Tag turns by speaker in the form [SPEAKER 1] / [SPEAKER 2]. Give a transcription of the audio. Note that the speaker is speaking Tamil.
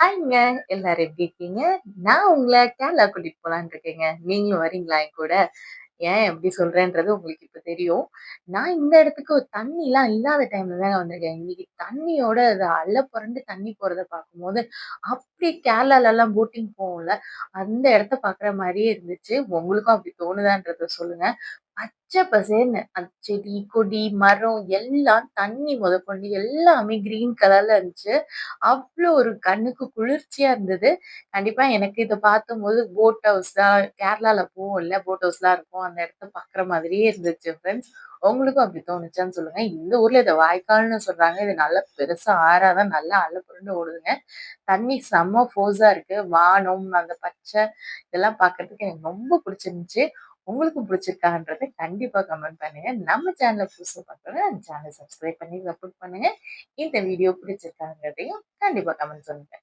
[SPEAKER 1] ஹாய்ங்க எல்லாரும் எப்படி இருக்கீங்க? நான் உங்களை கேரளா கூட்டிட்டு போலான்னு இருக்கேங்க. நீங்களும் வரீங்களா என் கூட? ஏன் எப்படி சொல்றேன்றது உங்களுக்கு இப்ப தெரியும். நான் இந்த இடத்துக்கு தண்ணிலாம் இல்லாத டைம்ல தாங்க வந்திருக்கேன். இன்னைக்கு தண்ணியோட அது அள்ள புரண்டு தண்ணி போறதை பார்க்கும்போது, அப்படி கேரளாலலாம் போட்டிங் போவோம்ல, அந்த இடத்த பார்க்குற மாதிரியே இருந்துச்சு. உங்களுக்கும் அப்படி தோணுதான்றத சொல்லுங்க. பச்சை பசேல்னு அந்த செடி, கொடி, மரம் எல்லாம் தண்ணி முதற்கொண்டு எல்லாமே கிரீன் கலர்ல இருந்துச்சு. அவ்வளோ ஒரு கண்ணுக்கு குளிர்ச்சியா இருந்தது. கண்டிப்பா எனக்கு இத பார்த்தம்போது போட் ஹவுஸ்லாம் கேரளால போவோம்ல, போட் ஹவுஸ்லாம் இருக்கும். அந்த இடத்த பார்க்குற மாதிரியே இருந்துச்சு ஃப்ரெண்ட்ஸ். உங்களுக்கும் அப்படி தோணுச்சான்னு சொல்லுங்க. இந்த ஊர்ல இதை வாய்க்கால்னு சொல்றாங்க. இது நல்லா பெருசா ஆறாதான் நல்லா அள்ள புரண்டு ஓடுதுங்க. தண்ணி செம்ம ஃபோர்ஸா இருக்கு. வானம், அந்த பச்சை இதெல்லாம் பார்க்கறதுக்கு எனக்கு ரொம்ப பிடிச்சிருந்துச்சு. உங்களுக்கும் பிடிச்சிருக்கான்றத கண்டிப்பா கமெண்ட் பண்ணுங்க. நம்ம சேனல புதுசாக பார்க்குறவங்க அந்த சேனலை சப்ஸ்கிரைப் பண்ணி சப்போர்ட் பண்ணுங்க. இந்த வீடியோ பிடிச்சிருக்காங்கிறதையும் கண்டிப்பா கமெண்ட் சொல்லுங்க.